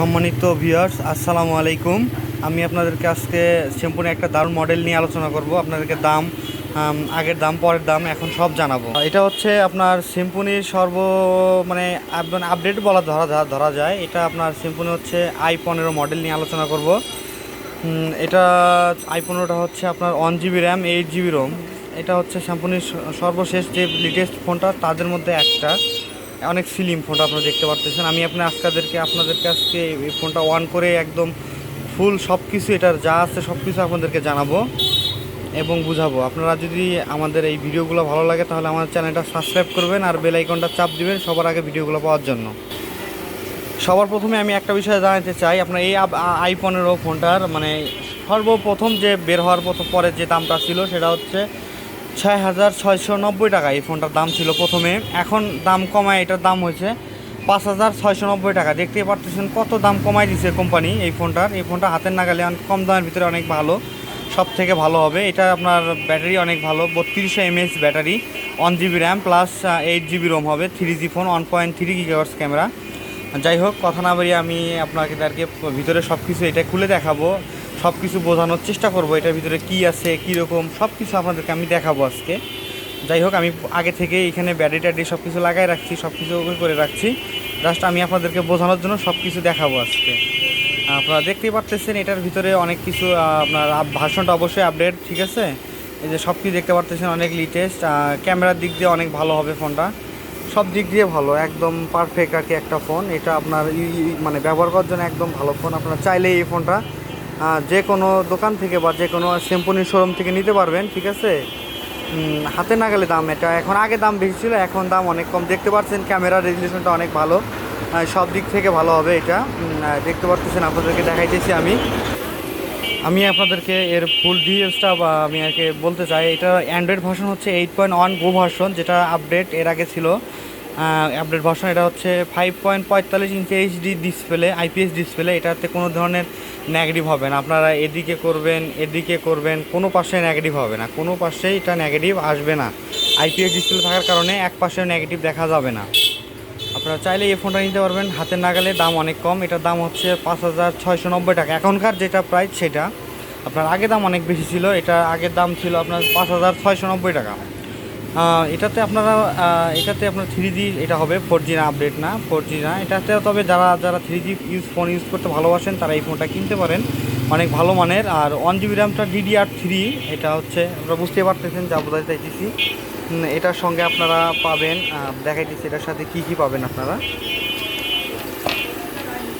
সম্মানিত ভিউয়ার্স আসসালামু আলাইকুম। আমি আপনাদেরকে আজকে শ্যাম্পুর একটা দারুণ মডেল নিয়ে আলোচনা করব। আপনাদেরকে দাম আগের দাম, পরের দাম এখন সব জানাব। এটা হচ্ছে আপনার সিম্পনির সর্ব মানে আপডেট বলা ধরা, ধরা- যায়। এটা আপনার সিম্পনি হচ্ছে আই পনেরো মডেল নিয়ে আলোচনা করব। এটা আই পনেরোটা হচ্ছে আপনার one GB RAM eight GB ROM এটা হচ্ছে শ্যাম্পুনির সর্বশেষ যে লেটেস্ট ফোনটা তাদের মধ্যে একটা। অনেক স্লিম ফোনটা আপনারা দেখতে পারতেছেন। আমি আপনার আজকাদেরকে, আপনাদেরকে আজকে এই ফোনটা অন করে একদম ফুল সব কিছু এটার যা আছে সব কিছু আপনাদেরকে জানাব এবং বুঝাবো। আপনারা যদি আমাদের এই ভিডিওগুলো ভালো লাগে তাহলে আমাদের চ্যানেলটা সাবস্ক্রাইব করবেন আর বেল আইকনটা চাপ দিবেন সবার আগে ভিডিওগুলো পাওয়ার জন্য। সবার প্রথমে আমি একটা বিষয় জানাতে চাই, আপনার এই আই পনেরো ফোনটার মানে সর্বপ্রথম যে বের হওয়ার পরে যে দামটা ছিল সেটা হচ্ছে ছয় হাজার ছয়শো নব্বই টাকা এই ফোনটার দাম ছিল প্রথমে। এখন দাম কমায়, এটার দাম হয়েছে পাঁচ হাজার ছয়শো নব্বই টাকা। দেখতেই পারতেছেন কত দাম কমায় দিছে কোম্পানি এই ফোনটার। এই ফোনটা হাতের নাগালে অনেক কম দামের ভিতরে অনেক ভালো সব থেকে ভালো হবে। এটা আপনার ব্যাটারি অনেক ভালো, বত্রিশশো mAh battery, one GB RAM plus eight GB ROM হবে three G phone, one point three গিগাওয়ার্স camera. যাই হোক, কথা না বাড়িয়ে আমি আপনাকে তাদেরকে ভিতরে সব কিছু এটা খুলে দেখাবো। সব কিছু বোঝানোর চেষ্টা করব, এটার ভিতরে কি আছে কী রকম সব কিছু আপনাদেরকে আমি দেখাবো আজকে। যাই হোক, আমি আগে থেকে এখানে ব্যাটারি ট্যাটারি সব কিছু লাগাই রাখছি সব কিছু করে রাখছি। জাস্ট আমি আপনাদেরকে বোঝানোর জন্য সব কিছু দেখাবো আজকে। আপনারা দেখতেই পারতেছেন, এটার ভিতরে অনেক কিছু আপনার ভাষণটা অবশ্যই আপডেট ঠিক আছে? এই যে সব কিছু দেখতে পারতেছেন, অনেক লিটেস্ট ক্যামেরার দিক দিয়ে অনেক ভালো হবে ফোনটা। সব দিক দিয়ে ভালো, একদম পারফেক্ট আর কি একটা ফোন। এটা আপনার মানে ব্যবহার করার জন্য একদম ভালো ফোন। আপনারা চাইলেই এই ফোনটা যে কোনো দোকান থেকে বা যে কোনো শ্যাম্পুনির শোরুম থেকে নিতে পারবেন, ঠিক আছে? হাতে না গেলে দাম এটা, এখন আগে দাম বেশি ছিল, এখন দাম অনেক কম। দেখতে পাচ্ছেন ক্যামেরার রেজলিউশনটা অনেক ভালো। সব দিক থেকে ভালো হবে এটা। দেখতে পাচ্ছেন, আপনাদেরকে দেখাইতেছি আমি। আমি আপনাদেরকে এর ফুল ডিটেলসটা বা আমি আগে বলতে চাই, এটা অ্যান্ড্রয়েড ভার্সন হচ্ছে eight point one go version যেটা আপডেট এর আগে ছিল। আপডেট ভার্সন এটা হচ্ছে ফাইভ পয়েন্ট পঁয়তাল্লিশ inch HD display IPS display এটাতে কোনো ধরনের নেগেটিভ হবে না। আপনারা এদিকে করবেন এদিকে করবেন, কোনো পাশে নেগেটিভ হবে না। কোনো পাশেই এটা নেগেটিভ আসবে না। আইপিএস ডিসপ্লে থাকার কারণে এক পাশেও নেগেটিভ দেখা যাবে না। আপনারা চাইলে এই ফোনটা নিতে পারবেন। হাতের নাগালে দাম অনেক কম। এটার দাম হচ্ছে পাঁচ হাজার ছয়শো নব্বই টাকা। এখনকার যেটা প্রাইস সেটা, আপনার আগে দাম অনেক বেশি ছিল। এটা আগের দাম ছিল আপনার পাঁচ হাজার ছয়শো নব্বই টাকা। এটাতে আপনারা এটাতে আপনার থ্রি জি এটা হবে ফোর জি না আপডেট না ফোর জি না। এটাতে তবে যারা যারা three G use phone use করতে ভালোবাসেন, তারা এই ফোনটা কিনতে পারেন। অনেক ভালো মানের। আর ওয়ান জিবি র্যামটা ডিডিআর থ্রি এটা হচ্ছে, আপনারা বুঝতে পারতেছেন যা বোঝাতে চাইতেছি। এটার সঙ্গে আপনারা পাবেন দেখাইতেছি এটার সাথে কি কি পাবেন আপনারা।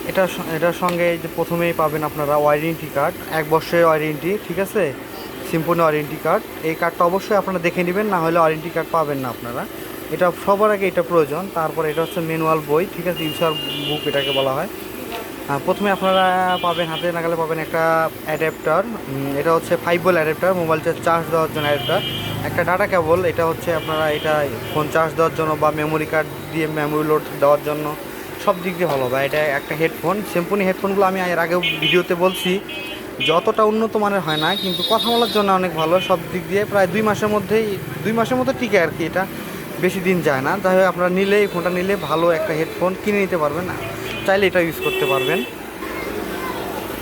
এটা এটার সঙ্গে যে প্রথমেই পাবেন আপনারা ওয়ারেন্টি কার্ড, এক বছরের ওয়ারেন্টি, ঠিক আছে? সম্পূর্ণ ওয়ারেন্টি কার্ড এই কার্ডটা অবশ্যই আপনারা দেখে নেবেন, না হলে ওয়ারেন্টি কার্ড পাবেন না আপনারা। এটা সবার আগে এটা প্রয়োজন, তারপর এটা হচ্ছে ম্যানুয়াল বই, ঠিক আছে ইউসার বুক এটাকে বলা হয়। প্রথমে আপনারা পাবেন, হাতে নাগালে পাবেন একটা অ্যাডাপ্টার এটা হচ্ছে ফাইভ বল অ্যাডাপ্টার মোবাইলটা চার্জ দেওয়ার জন্য অ্যাডাপ্টার একটা ডাটা কেবল এটা হচ্ছে আপনারা এটা ফোন চার্জ দেওয়ার জন্য বা মেমোরি কার্ড দিয়ে মেমোরি লোড দেওয়ার জন্য, সব দিক দিয়ে ভালো। হবে এটা একটা হেডফোন সিম্পনি হেডফোনগুলো আমি এর আগেও ভিডিওতে বলছি। যতটা উন্নত মানের হয় না, কিন্তু কথা বলার জন্য অনেক ভালো। সব দিক দিয়ে প্রায় দুই মাসের মধ্যেই, দুই মাসের মধ্যে টিকে আর কি এটা। বেশি দিন যায় না। যাই হোক, আপনারা নিলে এই ফোনটা নিলে ভালো একটা হেডফোন কিনে নিতে পারবেন চাইলে এটা ইউজ করতে পারবেন।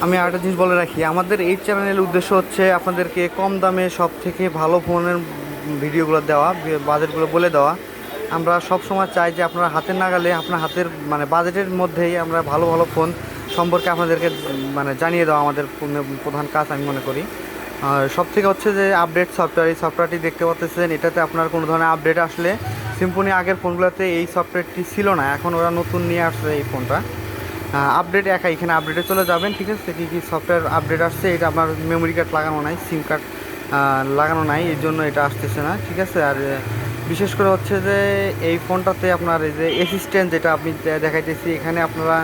আমি আরেকটা জিনিস বলে রাখি, আমাদের এই চ্যানেলের উদ্দেশ্য হচ্ছে আপনাদেরকে কম দামে সব থেকে ভালো ফোনের ভিডিওগুলো দেওয়া, বাজেটগুলো বলে দেওয়া। আমরা সব সময় চাই যে আপনারা হাতের নাগালে, আপনার হাতের মানে বাজেটের মধ্যেই আমরা ভালো ভালো ফোন সম্পর্কে আপনাদেরকে মানে জানিয়ে দেওয়া আমাদের প্রধান কাজ আমি মনে করি। আর সব থেকে হচ্ছে যে আপডেট সফটওয়্যার এই সফটওয়্যারটি দেখতে পাচ্ছেন এটাতে আপনার কোনো ধরনের আপডেট আসলে সিম্পনি আগের ফোনগুলোতে এই সফটওয়্যারটি ছিল না, এখন ওরা নতুন নিয়ে আসছে এই ফোনটা। আপডেট একা এখানে আপডেটে চলে যাবেন, ঠিক আছে? কী কী সফটওয়্যার আপডেট আসছে, এটা আপনার মেমোরি কার্ড লাগানো নাই সিম কার্ড লাগানো নাই এর জন্য এটা আসতেছে না, ঠিক আছে? আর বিশেষ করে হচ্ছে যে এই ফোনটাতে আপনার এই যে অ্যাসিস্ট্যান্ট যেটা আপনি দেখাইতেছি, এখানে আপনারা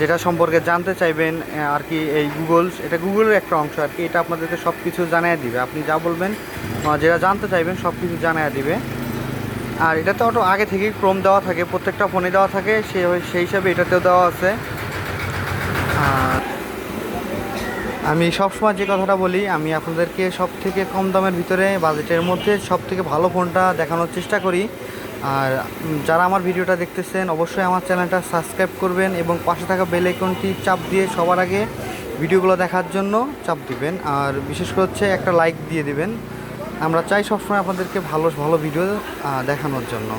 যেটা সম্পর্কে জানতে চাইবেন আর কি এই গুগল এটা গুগলের একটা অংশ, আর কি এটা আপনাদেরকে সব কিছু জানিয়ে দিবে। আপনি যা বলবেন যেটা জানতে চাইবেন সব কিছু জানিয়ে দিবে। আর এটাতে অটো আগে থেকেই ক্রোম দেওয়া থাকে, প্রত্যেকটা ফোনে দেওয়া থাকে, সে সেই হিসাবে এটাতেও দেওয়া আছে। আর আমি সবসময় যে কথাটা বলি, আমি আপনাদেরকে সব থেকে কম দামের ভিতরে, বাজেটের মধ্যে সব থেকে ভালো ফোনটা দেখানোর চেষ্টা করি। আর যারা আমার ভিডিওটা দেখতেছেন, অবশ্যই আমার চ্যানেলটা সাবস্ক্রাইব করবেন এবং পাশে থাকা বেল আইকনটি চাপ দিয়ে সবার আগে ভিডিওগুলো দেখার জন্য চাপ দিবেন। আর বিশেষ করে হচ্ছে একটা লাইক দিয়ে দিবেন। আমরা চাই সবসময় আপনাদেরকে ভালো ভালো ভিডিও দেখানোর জন্য।